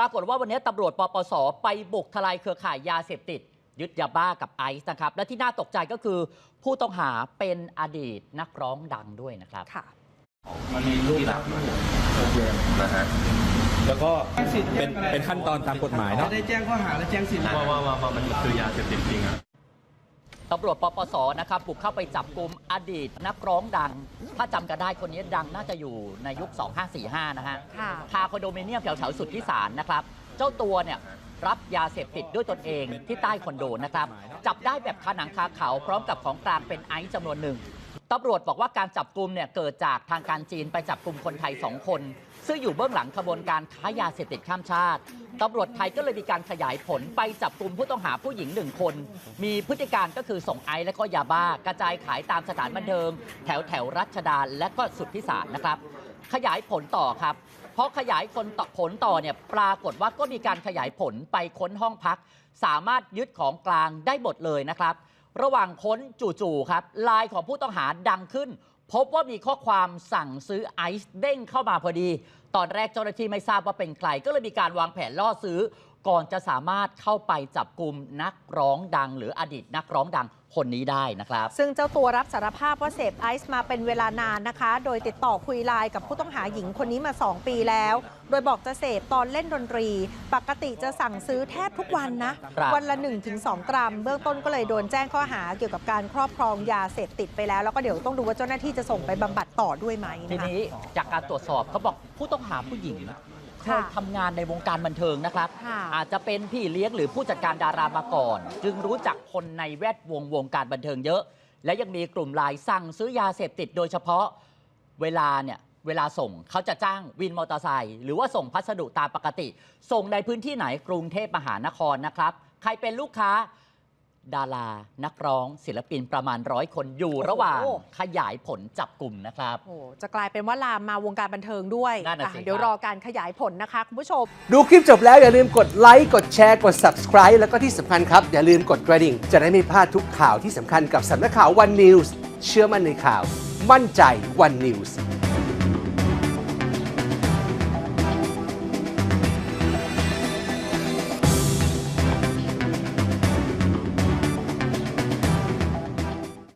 รากฏว่าวันนี้ตำรวจปปส ไปบุกทลายเครือข่ายยาเสพติด ยึดยาบ้ากับไอซ์นะครับ และที่น่าตกใจก็คือผู้ต้องหาเป็นอดีตนักร้องดังด้วยนะครับค่ะมันมีรูปลักษณ์ที่ชัดเจนนะฮะแล้วก็สิทธิ์เป็นเป็นขั้นตอนตามกฎหมายเนาะจะได้แจ้งข้อหาและแจ้งสิทธิ์ว่าว่าว่าว่ามันคือยาเสพติดจริงอะ ตำรวจปปสนะครับบุกเข้าไปจับกลุ่มอดีตนักร้องดัง ถ้าจำกันได้คนนี้ดังน่าจะอยู่ในยุค 2545 นะฮะค่ะคาคอนโดมิเนียมแถวแถวๆสุดที่สารนะครับ เจ้าตัวเนี่ยรับยาเสพติดด้วยตนเองที่ใต้คอนโดนะครับ จับได้แบบคาหนังคาเขาพร้อมกับของกลางเป็นไอซ์จำนวนหนึ่ง ตำรวจบอกว่าการจับกลุ่มเนี่ยเกิดจากทางการจีนไปจับกลุ่มคนไทย 2 คน ซึ่งอยู่เบื้องหลังขบวนการค้ายาเสพติดข้ามชาติตำรวจไทยก็เลยมีการขยายผลไปจับกลุ่มผู้ต้องหาผู้หญิงหนึ่งคน มีพฤติการก็คือส่งไอซ์และก็ยาบ้ากระจายขายตามสถานบันเทิง แถวแถวรัชดาและก็สุดที่สารนะครับ ขยายผลต่อครับเพราะขยายคนต่อผลต่อเนี่ยปรากฏว่าก็มีการขยายผลไปค้นห้องพัก สามารถยึดของกลางได้หมดเลยนะครับ ระหว่างค้นจู่ๆครับไลน์ของผู้ต้องหาดังขึ้น พบว่ามีข้อความสั่งซื้อไอซ์เด้งเข้ามาพอดี ตอนแรกเจ้าหน้าที่ไม่ทราบว่าเป็นใครก็เลยมีการวางแผนล่อซื้อ ก่อนจะสามารถเข้าไปจับกลุ่มนักร้องดัง หรืออดีตนักร้องดังคนนี้ได้นะครับ ซึ่งเจ้าตัวรับสารภาพว่าเสพไอซ์มาเป็นเวลานานนะคะ โดยติดต่อคุยไลน์กับผู้ต้องหาหญิงคนนี้มา 2 ปีแล้ว โดยบอกจะเสพตอนเล่นดนตรี ปกติจะสั่งซื้อแทบทุกวันนะ ครับวันละ 1-2 กรัม เบื้องต้นก็เลยโดนแจ้งข้อหาเกี่ยวกับการครอบครองยาเสพติดไปแล้ว แล้วก็เดี๋ยวต้องดูว่าเจ้าหน้าที่จะส่งไปบำบัดต่อด้วยไหมทีนะคะ นี้จากการตรวจสอบเขาบอกผู้ต้องหาผู้หญิง เคยค่ะทำงานในวงการบันเทิงนะครับ ค่ะ อาจจะเป็นพี่เลี้ยงหรือผู้จัดการดารามาก่อน จึงรู้จักคนในแวดวงวงการบันเทิงเยอะ และยังมีกลุ่มไลน์สั่งซื้อยาเสพติดโดยเฉพาะเวลาเนี่ยเวลาส่งเขาจะจ้างวินมอเตอร์ไซค์หรือว่าส่งพัสดุตามปกติ ส่งในพื้นที่ไหนกรุงเทพมหานครนะครับ ใครเป็นลูกค้า ดารานักร้องศิลปินประมาณร้อยคนอยู่ระหว่างโอ้โห ขยายผลจับกลุ่มนะครับ โอ้จะกลายเป็นว่าลามมาวงการบันเทิงด้วยนั่นน่ะอะสิเดี๋ยวครับ รอการขยายผลนะคะคุณผู้ชม ดูคลิปจบแล้วอย่าลืมกดไลค์กดแชร์กด subscribe แล้วก็ที่สำคัญครับ อย่าลืมกดกระดิ่ง จะได้ไม่พลาดทุกข่าวที่สำคัญกับสำนักข่าว One News เชื่อมั่นในข่าว มั่นใจ One News